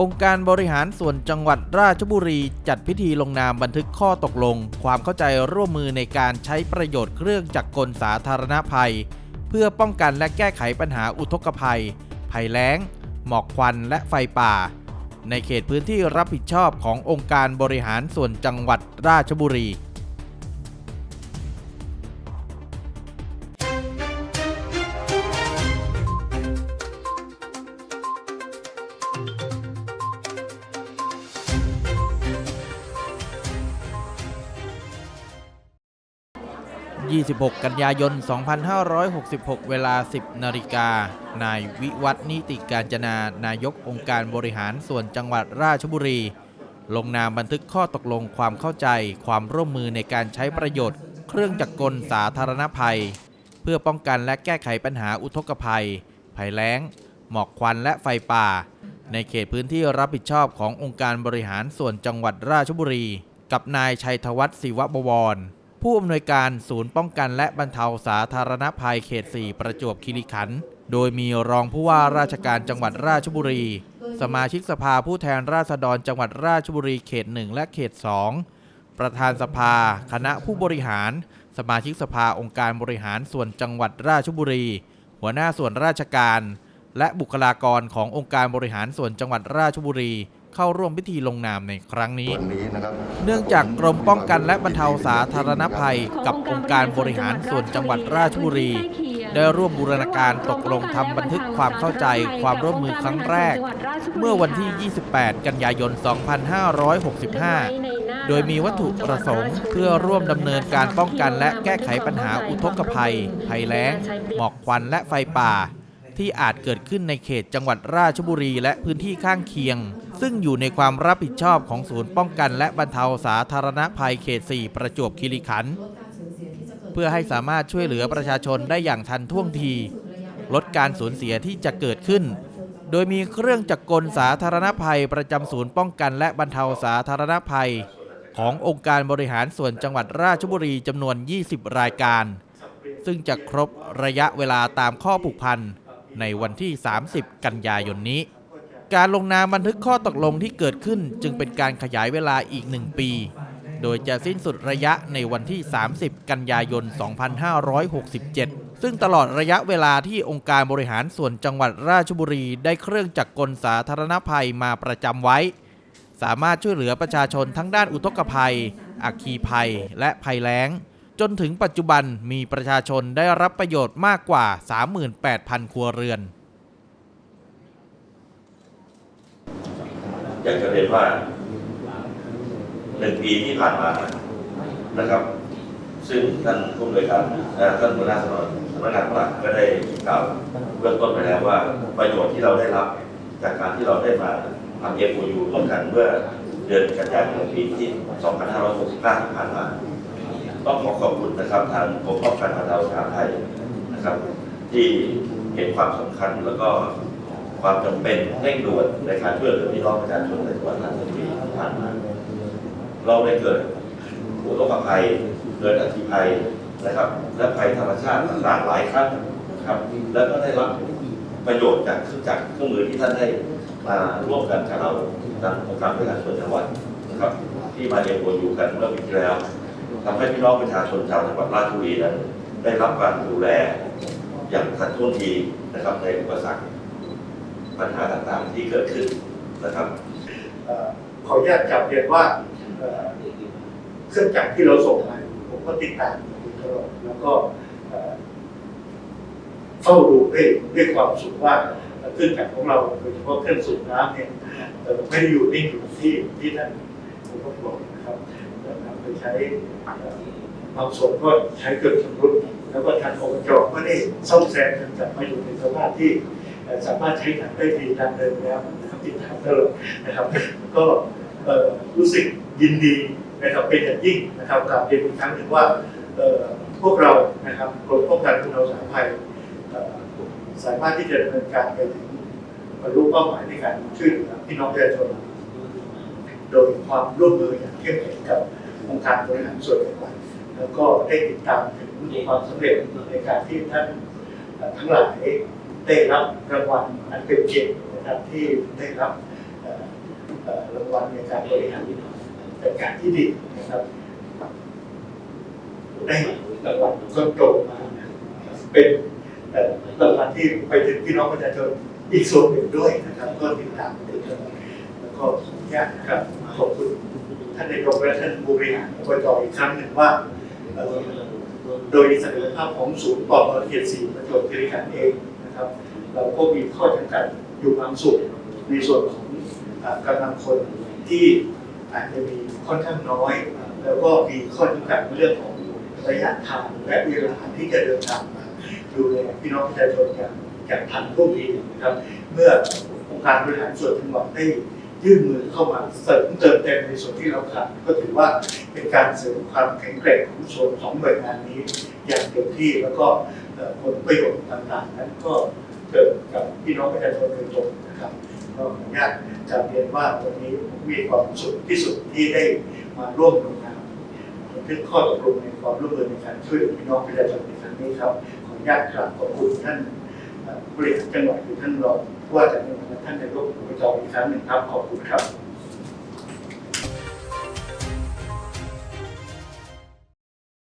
องค์การบริหารส่วนจังหวัดราชบุรีจัดพิธีลงนามบันทึกข้อตกลง ความเข้าใจร่วมมือในการใช้ประโยชน์เครื่องจักรกลสาธารณภัย เพื่อป้องกันและแก้ไขปัญหาอุทกภัย ภัยแล้ง หมอกควันและไฟป่า ในเขตพื้นที่รับผิดชอบขององค์การบริหารส่วนจังหวัดราชบุรี 26 กันยายน 2566 เวลา 10 นาฬิกา นายวิวัฒนิติการจนานายกองค์การบริหารส่วนจังหวัดราชบุรี ลงนามบันทึกข้อตกลงความเข้าใจ ความร่วมมือในการใช้ประโยชน์ เครื่องจักรกลสาธารณภัย เพื่อป้องกันและแก้ไขปัญหาอุทกภัย ภัยแล้ง หมอกควันและไฟป่า ในเขตพื้นที่รับผิดชอบขององค์การบริหารส่วนจังหวัดราชบุรี กับนายชัยธวัฒน์ศิวบวร ผู้อำนวยการศูนย์ป้องกันและบรรเทาสาธารณภัยเขต 4 ประจวบคีรีขันธ์โดยมีรองผู้ว่าราชการจังหวัดราชบุรี สมาชิกสภาผู้แทนราษฎรจังหวัดราชบุรีเขต 1 และเขต 2 ประธานสภา คณะผู้บริหาร สมาชิกสภาองค์การบริหารส่วนจังหวัดราชบุรี หัวหน้าส่วนราชการ และบุคลากรขององค์การบริหารส่วนจังหวัดราชบุรี เข้าร่วมพิธีลงนามในครั้งนี้วันนี้นะครับเนื่องจากกรมป้องกันและบรรเทาสาธารณภัย กับองค์การบริหารส่วนจังหวัดราชบุรี ได้ร่วมบูรณาการตกลงทำบันทึกความเข้าใจความร่วมมือครั้งแรก เมื่อวันที่ 28 กันยายน 2565 โดยมีวัตถุประสงค์ เพื่อร่วมดำเนินการป้องกันและแก้ไขปัญหาอุทกภัย ภัยแล้ง หมอกควันและไฟป่า ที่อาจเกิดขึ้นในเขตจังหวัดราชบุรีและพื้นที่ข้างเคียง ซึ่งอยู่ในความรับผิดชอบของศูนย์ป้องกันและบรรเทาสาธารณภัยเขต 4 ประจวบคีรีขันธ์เพื่อให้สามารถช่วยเหลือประชาชนได้อย่างทันท่วงที ลดการสูญเสียที่จะเกิดขึ้น โดยมีเครื่องจักรกลสาธารณภัยประจำศูนย์ป้องกันและบรรเทาสาธารณภัย ขององค์การบริหารส่วนจังหวัดราชบุรีจำนวน 20 รายการ ซึ่งจะครบระยะเวลาตามข้อผูกพันในวันที่ 30 กันยายนนี้ การลงนามบันทึกข้อตกลงที่เกิดขึ้นจึงเป็นการขยายเวลาอีกหนึ่งปี โดยจะสิ้นสุดระยะในวันที่ 30 กันยายน 2567 ซึ่งตลอดระยะเวลาที่องค์การบริหารส่วนจังหวัดราชบุรี ได้เครื่องจักรกลสาธารณภัยมาประจำไว้ สามารถช่วยเหลือประชาชนทั้งด้านอุทกภัย อัคคีภัย และภัยแล้ง จนถึงปัจจุบันมีประชาชนได้รับประโยชน์มากกว่า 38,000 ครัวเรือน อยากจะเรียนว่าหนึ่งปีที่ผ่านมานะครับ ซึ่งท่านผู้อำนวยการท่านหัวหน้าสำนักสำนักงานปลัดก็ได้กล่าวเบื้องต้นไปแล้วว่าประโยชน์ที่เราได้รับจากการที่เราได้มาทำเอฟยูร่วมกันเมื่อเดือนกันยายนปีที่ 2565 ที่ผ่านมาต้องขอขอบคุณนะครับทางกรมป้องกันบรรเทาสาธารณภัยนะครับ ที่เห็นความสำคัญแล้วก็ ความจำเป็นเร่งด่วนในการช่วยเหลือพี่น้องประชาชนในจังหวัดราชบุรีที่ผ่านมา เราได้เกิดอุทกภัย เกิดอัคคีภัยนะครับ และภัยธรรมชาติต่างๆหลายครั้งนะครับ แล้วก็ได้รับประโยชน์จากเครื่องจักรเครื่องมือที่ท่านได้มาร่วมกันกับเราทางองค์การบริหารส่วนจังหวัดนะครับ ที่มาเรียนรู้อยู่กันเมื่อปีที่แล้วทำให้พี่น้องประชาชนชาวจังหวัดราชบุรีนั้นได้รับการดูแลอย่างทันท่วงทีนะครับในอุปสรรค ปัญหาต่างๆที่เกิดขึ้นนะครับออขออนุญาตกลับเรียนว่าเครื่องจักรที่เราส่งมาผมก็ติดตามอยู่ตลอดแล้วก็เฝ้าดูด้วยด้วยความสุขว่าเครื่องจักรของเราโดยเฉพาะเครื่องสูบน้ำเนี่ยเอ่ไม่ได้อยู่นิ่งอยู่ที่ที่ท่านผมก็บอกนะครับนำไปใช้บางส่วนก็ใช้เกือบชำรุดแล้วก็ทางอบจก็ได้ซ่อมแซมจนกลับมาอยู่ในสภาพที่ สามารถใช้งานได้ดีตามเดิมแล้วนะครับติดตามตลอดนะครับ ก็รู้สึกยินดีนะครับเป็นอย่างยิ่งนะครับกลับเรียนอีกครั้งหนึ่งว่าพวกเรานะครับกรมป้องกันบรรเทาสาธารภัยสามารถที่จะดำเนินการไปถึงบรรลุเป้าหมายในการช่วยเหลือพี่น้องประชาชนโดยความร่วมมืออย่างเข้มแข็งกับองค์การบริหารส่วนจังหวัดแล้วก็ได้ติดตามถึงความสำเร็จในการที่ท่านทั้งหลาย ได้รับรางวัลอันเป็นเกียรตินะครับที่ได้รับรางวัลในการบริหารจัดการที่ดีนะครับได้รางวัลก็โตมาเป็นรางวัลที่ไปถึงพี่น้องประชาชนอีกส่วนหนึ่งด้วยนะครับ ก็ติดตามติดตามแล้วก็ขออนุญาตครับขอบคุณท่านนายกและท่านผู้บริหารอบจอีกครั้งหนึ่งว่าโดยศักยภาพของศูนย์ปอบประเทศสี่ประจวบคีรีขันธ์เอง นะครับ เราก็มีข้อจำกัดอยู่บางส่วนในส่วนของกำลังคนที่อาจจะมีค่อนข้างน้อย แล้วก็มีข้อจำกัดในเรื่องของระยะทางและเวลาที่จะเดินทางมาดูแลพี่น้องประชาชนอย่างอย่างทันท่วงทีนะครับ เมื่อองค์การบริหารส่วนจังหวัดได้ยื่นมือเข้ามาเสริมเติมเต็มในส่วนที่เราขาดก็ถือว่าเป็นการเสริมความแข็งแกร่งของส่วนของหน่วยงานนี้ อย่างเต็มที่แล้วก็ ผลประโยชน์ต่างๆ นั้นก็เกิดกับพี่น้องประชาชนโดยตรงนะครับก็ขออนุญาตจะเรียนว่าวันนี้ผมมีความสุขที่สุดที่ได้มาร่วมลงนามบันทึกข้อตกลงในความร่วมมือในการช่วยเหลือพี่น้องประชาชนในครั้งนี้ครับขออนุญาตกราบขอบคุณท่านผู้บริหารจังหวัดคือท่านรองผู้ว่าจังหวัดและท่านนายกอบจอีกครั้งหนึ่งครับขอบคุณครับ